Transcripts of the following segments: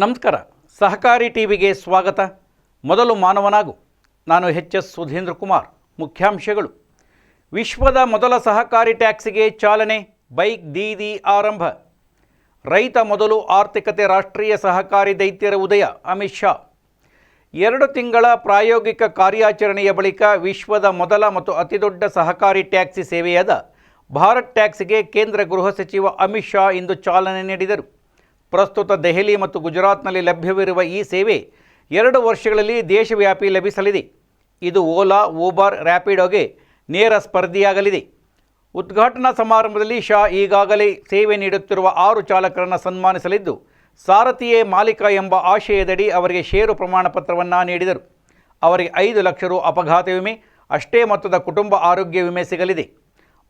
ನಮಸ್ಕಾರ. ಸಹಕಾರಿ ಟಿವಿಗೆ ಸ್ವಾಗತ. ಮೊದಲು ಮಾನವನಾಗು. ನಾನು ಎಚ್ ಎಸ್ ಸುಧೀಂದ್ರ ಕುಮಾರ್, ಮುಖ್ಯಾಂಶಗಳು. ವಿಶ್ವದ ಮೊದಲ ಸಹಕಾರಿ ಟ್ಯಾಕ್ಸಿಗೆ ಚಾಲನೆ, ಬೈಕ್ ದೀದಿ ಆರಂಭ. ರೈತ ಮೊದಲು ಆರ್ಥಿಕತೆ, ರಾಷ್ಟ್ರೀಯ ಸಹಕಾರಿ ದೈತ್ಯರ ಉದಯ, ಅಮಿತ್ ಶಾ. ಎರಡು ತಿಂಗಳ ಪ್ರಾಯೋಗಿಕ ಕಾರ್ಯಾಚರಣೆಯ ಬಳಿಕ ವಿಶ್ವದ ಮೊದಲ ಮತ್ತು ಅತಿದೊಡ್ಡ ಸಹಕಾರಿ ಟ್ಯಾಕ್ಸಿ ಸೇವೆಯಾದ ಭಾರತ್ ಟ್ಯಾಕ್ಸಿಗೆ ಕೇಂದ್ರ ಗೃಹ ಸಚಿವ ಅಮಿತ್ ಶಾ ಇಂದು ಚಾಲನೆ ನೀಡಿದರು. ಪ್ರಸ್ತುತ ದೆಹಲಿ ಮತ್ತು ಗುಜರಾತ್ನಲ್ಲಿ ಲಭ್ಯವಿರುವ ಈ ಸೇವೆ ಎರಡು ವರ್ಷಗಳಲ್ಲಿ ದೇಶವ್ಯಾಪಿ ಲಭಿಸಲಿದೆ. ಇದು ಓಲಾ, ಊಬರ್ ರ್ಯಾಪಿಡೋಗೆ ನೇರ ಸ್ಪರ್ಧಿಯಾಗಲಿದೆ. ಉದ್ಘಾಟನಾ ಸಮಾರಂಭದಲ್ಲಿ ಶಾ ಈಗಾಗಲೇ ಸೇವೆ ನೀಡುತ್ತಿರುವ ಆರು ಚಾಲಕರನ್ನು ಸನ್ಮಾನಿಸಲಿದ್ದು, ಸಾರಥಿಯೇ ಮಾಲೀಕ ಎಂಬ ಆಶಯದಡಿ ಅವರಿಗೆ ಷೇರು ಪ್ರಮಾಣ ಪತ್ರವನ್ನು ನೀಡಿದರು. ಅವರಿಗೆ ಐದು ಲಕ್ಷ ರು ಅಪಘಾತ ವಿಮೆ ಅಷ್ಟೇ ಮೊತ್ತದ ಕುಟುಂಬ ಆರೋಗ್ಯ ವಿಮೆ ಸಿಗಲಿದೆ.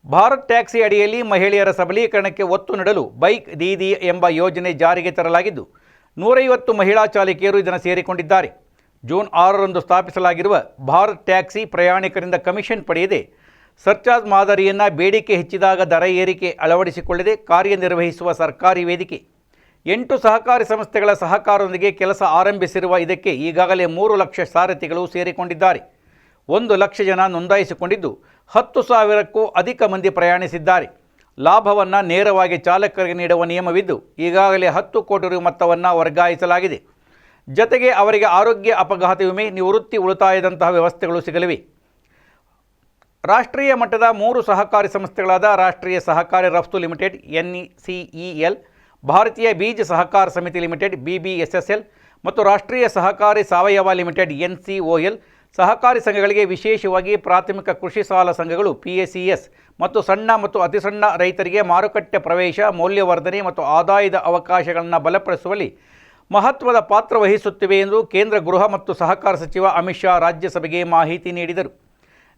ಭಾರತ್ ಟ್ಯಾಕ್ಸಿ ಅಡಿಯಲ್ಲಿ ಮಹಿಳೆಯರ ಸಬಲೀಕರಣಕ್ಕೆ ಒತ್ತು ನೀಡಲು ಬೈಕ್ ದೀದಿ ಎಂಬ ಯೋಜನೆ ಜಾರಿಗೆ ತರಲಾಗಿದ್ದು, ನೂರೈವತ್ತು ಮಹಿಳಾ ಚಾಲಕಿಯರು ಇದನ್ನು ಸೇರಿಕೊಂಡಿದ್ದಾರೆ. ಜೂನ್ ಆರರಂದು ಸ್ಥಾಪಿಸಲಾಗಿರುವ ಭಾರತ್ ಟ್ಯಾಕ್ಸಿ ಪ್ರಯಾಣಿಕರಿಂದ ಕಮಿಷನ್ ಪಡೆಯದೆ, ಸರ್ಚಾರ್ಜ್ ಮಾದರಿಯನ್ನು ಬೇಡಿಕೆ ಹೆಚ್ಚಿದಾಗ ದರ ಏರಿಕೆ ಅಳವಡಿಸಿಕೊಳ್ಳದೆ ಕಾರ್ಯನಿರ್ವಹಿಸುವ ಸರ್ಕಾರಿ ವೇದಿಕೆ. ಎಂಟು ಸಹಕಾರಿ ಸಂಸ್ಥೆಗಳ ಸಹಕಾರದೊಂದಿಗೆ ಕೆಲಸ ಆರಂಭಿಸಿರುವ ಇದಕ್ಕೆ ಈಗಾಗಲೇ ಮೂರು ಲಕ್ಷ ಸಾರಥಿಗಳು ಸೇರಿಕೊಂಡಿದ್ದಾರೆ. ಒಂದು ಲಕ್ಷ ಜನ ನೋಂದಾಯಿಸಿಕೊಂಡಿದ್ದು. ಹತ್ತು ಸಾವಿರಕ್ಕೂ ಅಧಿಕ ಮಂದಿ ಪ್ರಯಾಣಿಸಿದ್ದಾರೆ. ಲಾಭವನ್ನು ನೇರವಾಗಿ ಚಾಲಕರಿಗೆ ನೀಡುವ ನಿಯಮವಿದ್ದು, ಈಗಾಗಲೇ ಹತ್ತು ಕೋಟಿ ರು ಮೊತ್ತವನ್ನು ವರ್ಗಾಯಿಸಲಾಗಿದೆ. ಜತೆಗೆ ಅವರಿಗೆ ಆರೋಗ್ಯ ಅಪಘಾತ ವಿಮೆ, ನಿವೃತ್ತಿ ಉಳಿತಾಯದಂತಹ ವ್ಯವಸ್ಥೆಗಳು ಸಿಗಲಿವೆ. ರಾಷ್ಟ್ರೀಯ ಮಟ್ಟದ ಮೂರು ಸಹಕಾರಿ ಸಂಸ್ಥೆಗಳಾದ ರಾಷ್ಟ್ರೀಯ ಸಹಕಾರಿ ರಫ್ತು ಲಿಮಿಟೆಡ್ ಎನ್ಸಿಇಎಲ್ ಭಾರತೀಯ ಬೀಜ ಸಹಕಾರ ಸಮಿತಿ ಲಿಮಿಟೆಡ್, ಬಿಬಿಎಸ್ಎಸ್ಎಲ್ ಮತ್ತು ರಾಷ್ಟ್ರೀಯ ಸಹಕಾರಿ ಸಾವಯವ ಲಿಮಿಟೆಡ್, ಎನ್ಸಿಒಎಲ್ ಸಹಕಾರಿ ಸಂಘಗಳಿಗೆ ವಿಶೇಷವಾಗಿ ಪ್ರಾಥಮಿಕ ಕೃಷಿ ಸಾಲ ಸಂಘಗಳು ಪಿಎಸಿಎಸ್ ಮತ್ತು ಸಣ್ಣ ಮತ್ತು ಅತಿಸಣ್ಣ ರೈತರಿಗೆ ಮಾರುಕಟ್ಟೆ ಪ್ರವೇಶ, ಮೌಲ್ಯವರ್ಧನೆ ಮತ್ತು ಆದಾಯದ ಅವಕಾಶಗಳನ್ನು ಬಲಪಡಿಸುವಲ್ಲಿ ಮಹತ್ವದ ಪಾತ್ರ ವಹಿಸುತ್ತಿವೆ ಎಂದು ಕೇಂದ್ರ ಗೃಹ ಮತ್ತು ಸಹಕಾರ ಸಚಿವ ಅಮಿತ್ ಶಾ ರಾಜ್ಯಸಭೆಗೆ ಮಾಹಿತಿ ನೀಡಿದರು.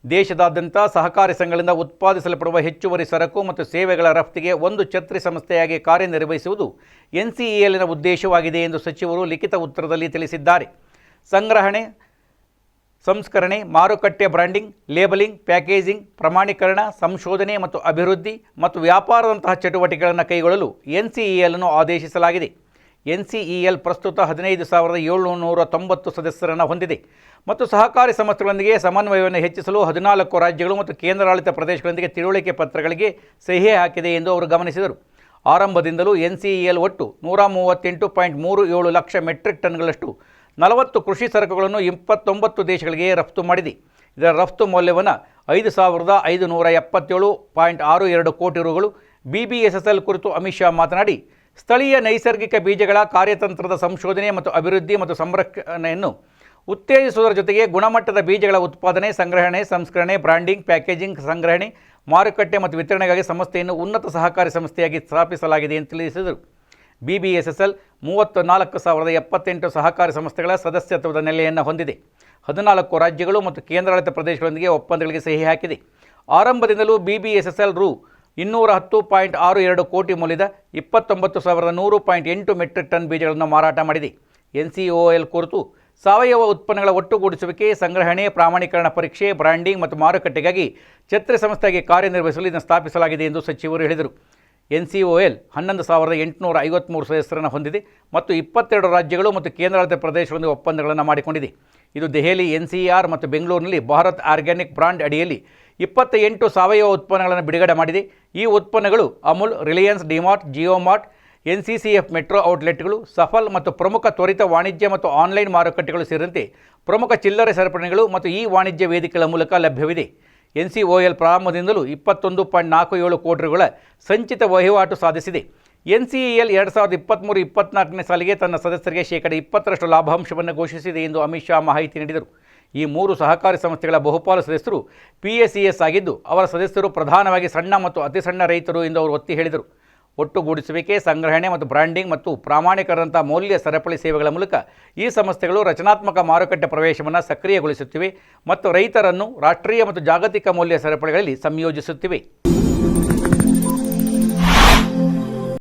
ದೇಶದಾದ್ಯಂತ ಸಹಕಾರಿ ಸಂಘಗಳಿಂದ ಉತ್ಪಾದಿಸಲ್ಪಡುವ ಹೆಚ್ಚುವರಿ ಸರಕು ಮತ್ತು ಸೇವೆಗಳ ರಫ್ತಿಗೆ ಒಂದು ಛತ್ರಿ ಸಂಸ್ಥೆಯಾಗಿ ಕಾರ್ಯನಿರ್ವಹಿಸುವುದು ಎನ್ಸಿಇಎಲ್ನ ಉದ್ದೇಶವಾಗಿದೆ ಎಂದು ಸಚಿವರು ಲಿಖಿತ ಉತ್ತರದಲ್ಲಿ ತಿಳಿಸಿದ್ದಾರೆ. ಸಂಗ್ರಹಣೆ ಸಂಸ್ಕರಣೆ, ಮಾರುಕಟ್ಟೆ ಬ್ರ್ಯಾಂಡಿಂಗ್ ಲೇಬಲಿಂಗ್, ಪ್ಯಾಕೇಜಿಂಗ್, ಪ್ರಮಾಣೀಕರಣ, ಸಂಶೋಧನೆ ಮತ್ತು ಅಭಿವೃದ್ಧಿ ಮತ್ತು ವ್ಯಾಪಾರದಂತಹ ಚಟುವಟಿಕೆಗಳನ್ನು ಕೈಗೊಳ್ಳಲು ಎನ್ ಸಿ ಆದೇಶಿಸಲಾಗಿದೆ. ಎನ್ಸಿಇಎಲ್ ಪ್ರಸ್ತುತ ಹದಿನೈದು ಸಾವಿರದ ಏಳುನೂರ ತೊಂಬತ್ತು ಸದಸ್ಯರನ್ನು ಹೊಂದಿದೆ ಮತ್ತು ಸಹಕಾರಿ ಸಂಸ್ಥೆಗಳೊಂದಿಗೆ ಸಮನ್ವಯವನ್ನು ಹೆಚ್ಚಿಸಲು ಹದಿನಾಲ್ಕು ರಾಜ್ಯಗಳು ಮತ್ತು ಕೇಂದ್ರಾಡಳಿತ ಪ್ರದೇಶಗಳೊಂದಿಗೆ ತಿಳುವಳಿಕೆ ಪತ್ರಗಳಿಗೆ ಸಹಿ ಹಾಕಿದೆ ಎಂದು ಅವರು ಗಮನಿಸಿದರು. ಆರಂಭದಿಂದಲೂ ಎನ್ ಸಿ ಇ ಎಲ್ ಒಟ್ಟು ನೂರ ಮೂವತ್ತೆಂಟು ಪಾಯಿಂಟ್ ಮೂರು ಏಳು ಲಕ್ಷ ಮೆಟ್ರಿಕ್ ಟನ್ಗಳಷ್ಟು ನಲವತ್ತು ಕೃಷಿ ಸರಕುಗಳನ್ನು ಇಪ್ಪತ್ತೊಂಬತ್ತು ದೇಶಗಳಿಗೆ ರಫ್ತು ಮಾಡಿದೆ. ಇದರ ರಫ್ತು ಮೌಲ್ಯವನ್ನು ಐದು ಸಾವಿರದ ಐದು ನೂರ ಎಪ್ಪತ್ತೇಳು ಪಾಯಿಂಟ್ ಆರು ಎರಡು ಕೋಟಿ ರುಗಳು. B B S S L ಕುರಿತು ಅಮಿತ್ ಶಾ ಮಾತನಾಡಿ, ಸ್ಥಳೀಯ ನೈಸರ್ಗಿಕ ಬೀಜಗಳ ಕಾರ್ಯತಂತ್ರದ ಸಂಶೋಧನೆ ಮತ್ತು ಅಭಿವೃದ್ಧಿ ಮತ್ತು ಸಂರಕ್ಷಣೆಯನ್ನು ಉತ್ತೇಜಿಸುವುದರ ಜೊತೆಗೆ ಗುಣಮಟ್ಟದ ಬೀಜಗಳ ಉತ್ಪಾದನೆ, ಸಂಗ್ರಹಣೆ, ಸಂಸ್ಕರಣೆ ಬ್ರ್ಯಾಂಡಿಂಗ್ ಪ್ಯಾಕೇಜಿಂಗ್, ಸಂಗ್ರಹಣೆ, ಮಾರುಕಟ್ಟೆ ಮತ್ತು ವಿತರಣೆಗಾಗಿ ಸಂಸ್ಥೆಯನ್ನು ಉನ್ನತ ಸಹಕಾರಿ ಸಂಸ್ಥೆಯಾಗಿ ಸ್ಥಾಪಿಸಲಾಗಿದೆ ಎಂದು ತಿಳಿಸಿದರು. B B S S L ಮೂವತ್ತು ನಾಲ್ಕು ಸಾವಿರದ ಎಪ್ಪತ್ತೆಂಟು ಸಹಕಾರಿ ಸಂಸ್ಥೆಗಳ ಸದಸ್ಯತ್ವದ ನೆಲೆಯನ್ನು ಹೊಂದಿದೆ. ಹದಿನಾಲ್ಕು ರಾಜ್ಯಗಳು ಮತ್ತು ಕೇಂದ್ರಾಡಳಿತ ಪ್ರದೇಶಗಳೊಂದಿಗೆ ಒಪ್ಪಂದಗಳಿಗೆ ಸಹಿ ಹಾಕಿದೆ. ಆರಂಭದಿಂದಲೂ B B S S L ರು ಇನ್ನೂರ ಹತ್ತು ಪಾಯಿಂಟ್ ಆರು ಎರಡು ಕೋಟಿ ಮೌಲ್ಯದ ಇಪ್ಪತ್ತೊಂಬತ್ತು ಸಾವಿರದ ನೂರು ಪಾಯಿಂಟ್ ಎಂಟು ಮೆಟ್ರಿಕ್ ಟನ್ ಬೀಜಗಳನ್ನು ಮಾರಾಟ ಮಾಡಿದೆ. ಎನ್ ಸಿ ಒ ಎಲ್ ಕುರಿತು ಸಾವಯವ ಉತ್ಪನ್ನಗಳ ಒಟ್ಟುಗೂಡಿಸುವಿಕೆ, ಸಂಗ್ರಹಣೆ, ಪ್ರಾಮಾಣೀಕರಣ ಪರೀಕ್ಷೆ ಬ್ರ್ಯಾಂಡಿಂಗ್ ಮತ್ತು ಮಾರುಕಟ್ಟೆಗಾಗಿ ಛತ್ರಿ ಸಂಸ್ಥೆಗೆ ಕಾರ್ಯನಿರ್ವಹಿಸಲು ಇದನ್ನು ಸ್ಥಾಪಿಸಲಾಗಿದೆ ಎಂದು ಸಚಿವರು ಹೇಳಿದರು. ಎನ್ ಸಿ ಒ ಎಲ್ ಹನ್ನೊಂದು ಸಾವಿರದ ಎಂಟುನೂರ ಐವತ್ತ್ಮೂರು ಸದಸ್ಯರನ್ನು ಹೊಂದಿದೆ ಮತ್ತು ಇಪ್ಪತ್ತೆರಡು ರಾಜ್ಯಗಳು ಮತ್ತು ಕೇಂದ್ರಾಡಳಿತ ಪ್ರದೇಶಗಳೊಂದಿಗೆ ಒಪ್ಪಂದಗಳನ್ನು ಮಾಡಿಕೊಂಡಿದೆ. ಇದು ದೆಹಲಿ ಎನ್ ಸಿ ಆರ್ ಮತ್ತು ಬೆಂಗಳೂರಿನಲ್ಲಿ ಭಾರತ್ ಆರ್ಗ್ಯಾನಿಕ್ ಬ್ರಾಂಡ್ ಅಡಿಯಲ್ಲಿ ಇಪ್ಪತ್ತ ಎಂಟು ಸಾವಯವ ಉತ್ಪನ್ನಗಳನ್ನು ಬಿಡುಗಡೆ ಮಾಡಿದೆ. ಈ ಉತ್ಪನ್ನಗಳು Amul, Reliance, DMart, JioMart N C C F metro ಔಟ್ಲೆಟ್ಗಳು, Safal ಮತ್ತು ಪ್ರಮುಖ ತ್ವರಿತ ವಾಣಿಜ್ಯ ಮತ್ತು ಆನ್ಲೈನ್ ಮಾರುಕಟ್ಟೆಗಳು ಸೇರಿದಂತೆ ಪ್ರಮುಖ ಚಿಲ್ಲರೆ ಸರಪಣಿಗಳು ಮತ್ತು ಈ ವಾಣಿಜ್ಯ ವೇದಿಕೆಗಳ ಮೂಲಕ ಲಭ್ಯವಿದೆ. ಎನ್ ಸಿ ಒ ಎಲ್ ಪ್ರಾರಂಭದಿಂದಲೂ ಇಪ್ಪತ್ತೊಂದು ಪಾಯಿಂಟ್ ನಾಲ್ಕು ಏಳು ಕೋಟಿಗಳ ಸಂಚಿತ ವಹಿವಾಟು ಸಾಧಿಸಿದೆ. ಎನ್ ಸಿ ಎಲ್ ಎರಡು ಸಾವಿರದ ಇಪ್ಪತ್ತ್ಮೂರು ಇಪ್ಪತ್ನಾಲ್ಕನೇ ಸಾಲಿಗೆ ತನ್ನ ಸದಸ್ಯರಿಗೆ ಶೇಕಡ ಇಪ್ಪತ್ತರಷ್ಟು ಲಾಭಾಂಶವನ್ನು ಘೋಷಿಸಿದೆ ಎಂದು ಅಮಿತ್ ಶಾ ಮಾಹಿತಿ ನೀಡಿದರು. ಈ ಮೂರು ಸಹಕಾರಿ ಸಂಸ್ಥೆಗಳ ಬಹುಪಾಲು ಸದಸ್ಯರು ಪಿ ಎಸ್ ಆಗಿದ್ದು, ಅವರ ಸದಸ್ಯರು ಪ್ರಧಾನವಾಗಿ ಸಣ್ಣ ಮತ್ತು ಅತಿ ಸಣ್ಣ ರೈತರು ಎಂದು ಅವರು ಒತ್ತಿ ಹೇಳಿದರು. ಒಟ್ಟುಗೂಡಿಸುವಿಕೆ, ಸಂಗ್ರಹಣೆ ಮತ್ತು ಬ್ರ್ಯಾಂಡಿಂಗ್ ಮತ್ತು ಪ್ರಾಮಾಣಿಕರಂಥ ಮೌಲ್ಯ ಸರಪಳಿ ಸೇವೆಗಳ ಮೂಲಕ ಈ ಸಂಸ್ಥೆಗಳು ರಚನಾತ್ಮಕ ಮಾರುಕಟ್ಟೆ ಪ್ರವೇಶವನ್ನು ಸಕ್ರಿಯಗೊಳಿಸುತ್ತಿವೆ ಮತ್ತು ರೈತರನ್ನು ರಾಷ್ಟ್ರೀಯ ಮತ್ತು ಜಾಗತಿಕ ಮೌಲ್ಯ ಸರಪಳಿಗಳಲ್ಲಿ ಸಂಯೋಜಿಸುತ್ತಿವೆ.